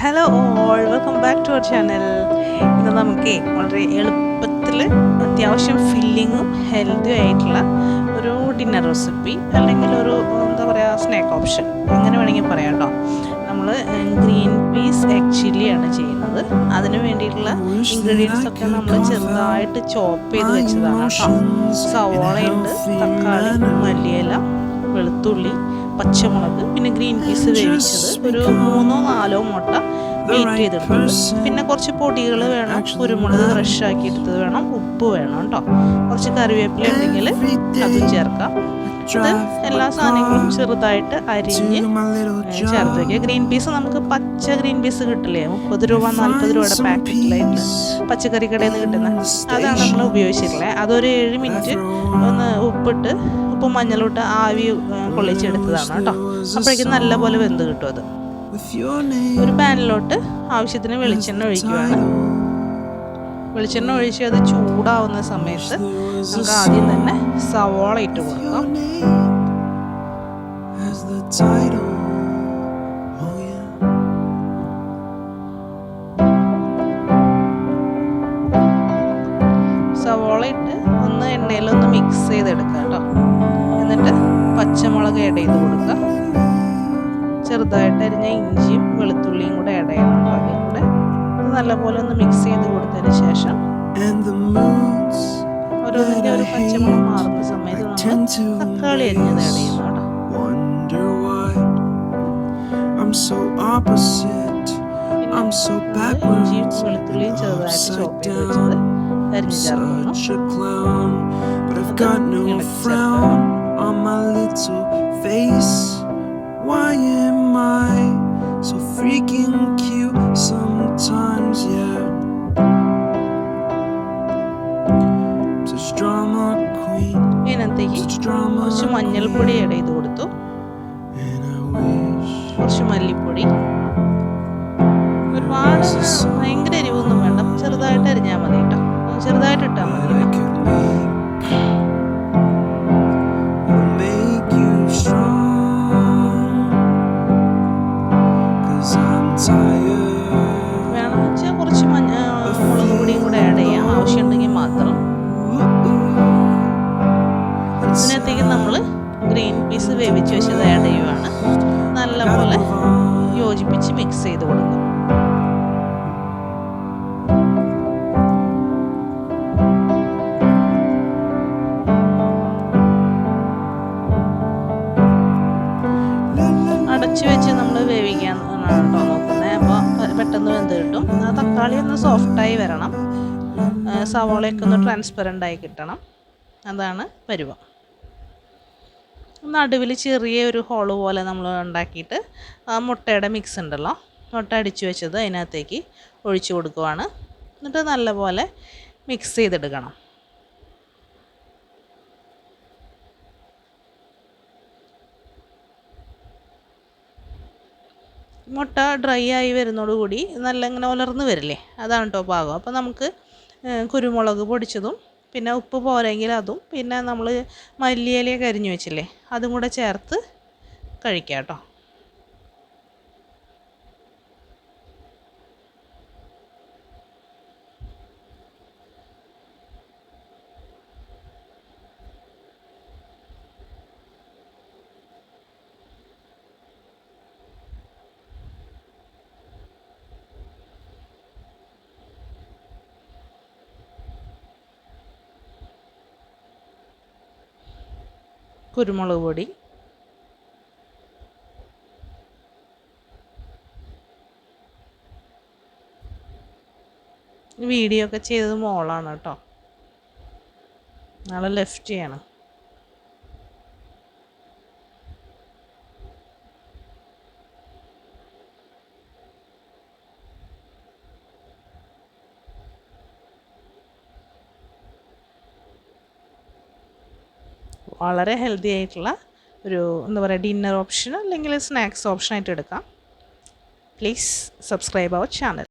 Hello all welcome back to our channel ഇന്ന് നമുക്ക് വളരെ എളുപ്പത്തിൽ അത്യാവശ്യം ഫില്ലിങ്ങും ഹെൽത്തി ആയിട്ടുള്ള ഒരു ഡിന്നർ റെസിപ്പി അല്ലെങ്കിൽ ഒരു എന്താ പറയുക സ്നാക്ക് ഓപ്ഷൻ അങ്ങനെ വേണമെങ്കിൽ പറയാം കേട്ടോ നമ്മൾ ഗ്രീൻ പീസ് എഗ് ചില്ലിയാണ് ചെയ്യുന്നത്. അതിന് വേണ്ടിയിട്ടുള്ള ഇൻഗ്രീഡിയൻസ് ഒക്കെ നമ്മൾ ചെറുതായിട്ട് ചോപ്പ് ചെയ്ത് വെച്ചതാണ് കേട്ടോ സവോളയുണ്ട് തക്കാളി മല്ലിയില വെളുത്തുള്ളി പച്ചമുളക് പിന്നെ ഗ്രീൻ പീസ് വേവിച്ചത് ഒരു മൂന്നോ നാലോ മുട്ട ബീറ്റ് ചെയ്തെടുത്തത് പിന്നെ കുറച്ച് പൊടികൾ വേണം കുരുമുളക് ഫ്രഷ് ആക്കി എടുത്തത് വേണം ഉപ്പ് വേണം കേട്ടോ. കുറച്ച് കറിവേപ്പില ഉണ്ടെങ്കിൽ അതും ചേർക്കാം. ഇത് എല്ലാ സാധനങ്ങളും ചെറുതായിട്ട് അരിഞ്ഞ് ചേർത്ത് വയ്ക്കുക ഗ്രീൻ പീസ് നമുക്ക് പച്ച ഗ്രീൻ പീസ് കിട്ടില്ലേ? മുപ്പത് രൂപ നാൽപ്പത് രൂപയുടെ പാക്കറ്റിലായിട്ട് പച്ചക്കറി കടയിൽ നിന്ന് കിട്ടുന്ന. അതാണ് നമ്മൾ ഉപയോഗിച്ചിട്ടുള്ളത് അതൊരു ഏഴ് മിനിറ്റ് ഒന്ന് ഉപ്പിട്ട് ഉപ്പും മഞ്ഞളിട്ട് ആവി കൊള്ളിച്ചെടുത്തതാണ് കേട്ടോ. അപ്പോഴേക്കും നല്ല പോലെ വെന്ത് കിട്ടും അത്. ഒരു പാനിലോട്ട് ആവശ്യത്തിന് വെളിച്ചെണ്ണ ഒഴിക്കുകയാണ് വെളിച്ചെണ്ണ ഒഴിച്ച് അത് ചൂടാവുന്ന സമയത്ത് നമുക്ക് ആദ്യം തന്നെ സവോള ഇട്ട് കൊടുക്കാം. സവോള ഇട്ട് ഒന്ന് എണ്ണയിലൊന്ന് മിക്സ് ചെയ്തെടുക്കാം കേട്ടോ. എന്നിട്ട് പച്ചമുളക് ആഡ് ചെയ്ത് കൊടുക്കുക ചെറുതായിട്ട് അരിഞ്ഞ ഇഞ്ചിയും വെളുത്തുള്ളിയും കൂടെ ആഡ് ചെയ്യണം അതിൽ കൂടെ നല്ലപോലെ ഒന്ന് മിക്സ് ചെയ്ത് കൊടുത്തതിന് ശേഷം ഓരോന്നിന്റെ ഒരു മാറുന്ന സമയത്ത് നമ്മൾ തക്കാളി അരിഞ്ഞത് ആഡ് ചെയ്യുന്നു കേട്ടോ. ഇഞ്ചിയും വെളുത്തുള്ളിയും ചെറുതായിട്ട് ചോപ്പ് ചെയ്ത് വെച്ചത് down. അരിഞ്ഞ് ചേർക്കുന്നു Such a clown, but I've got no frown on my little face. Why am I so freaking cute sometimes? Yeah. Such drama queen, ഇതിനകത്തേക്ക് such കുറച്ച് മഞ്ഞൾപ്പൊടി ആഡ് കൊടുത്തു കുറച്ച് മല്ലിപ്പൊടി ചെയ്യുവാണ് നല്ലപോലെ യോജിപ്പിച്ച് മിക്സ് ചെയ്ത് കൊടുക്കും. അടച്ചു നമ്മൾ അപ്പോൾ പെട്ടെന്ന് തക്കാളി സോഫ്റ്റായി വരണം. സവോളയൊക്കെ ഒന്ന് ട്രാൻസ്പെറന്റ് ആയി കിട്ടണം. അതാണ് പരുവം. നടുവിൽ ചെറിയ ഒരു ഹോൾ പോലെ നമ്മൾ ഉണ്ടാക്കിയിട്ട് ആ മുട്ടയുടെ മിക്സ് ഉണ്ടല്ലോ. മുട്ട അടിച്ചു വെച്ചത് അതിനകത്തേക്ക് ഒഴിച്ചു കൊടുക്കുവാണ്. എന്നിട്ട് നല്ലപോലെ മിക്സ് ചെയ്തെടുക്കണം. മുട്ട ഡ്രൈ ആയി വരുന്നതോടുകൂടി നല്ല ഇങ്ങനെ ഉലർന്ന് വരില്ലേ? അതാണ് കേട്ടോ പാകം അപ്പോൾ നമുക്ക് കുരുമുളക് പൊടിച്ചതും പിന്നെ ഉപ്പ് പോരെങ്കിൽ അതും പിന്നെ നമ്മൾ മല്ലിയിലയൊക്കെ അരിഞ്ഞു വെച്ചില്ലേ അതും കൂടെ ചേർത്ത് കഴിക്കാം കേട്ടോ കുരുമുളക് പൊടി. വീഡിയോ ഒക്കെ ചെയ്തത് മോളാണ് കേട്ടോ. നാളെ ലെഫ്റ്റ് ചെയ്യണം. വളരെ ഹെൽത്തി ആയിട്ടുള്ള ഒരു എന്താ പറയുക ഡിന്നർ ഓപ്ഷൻ അല്ലെങ്കിൽ സ്നാക്സ് ഓപ്ഷനായിട്ട് എടുക്കാം. Please subscribe our channel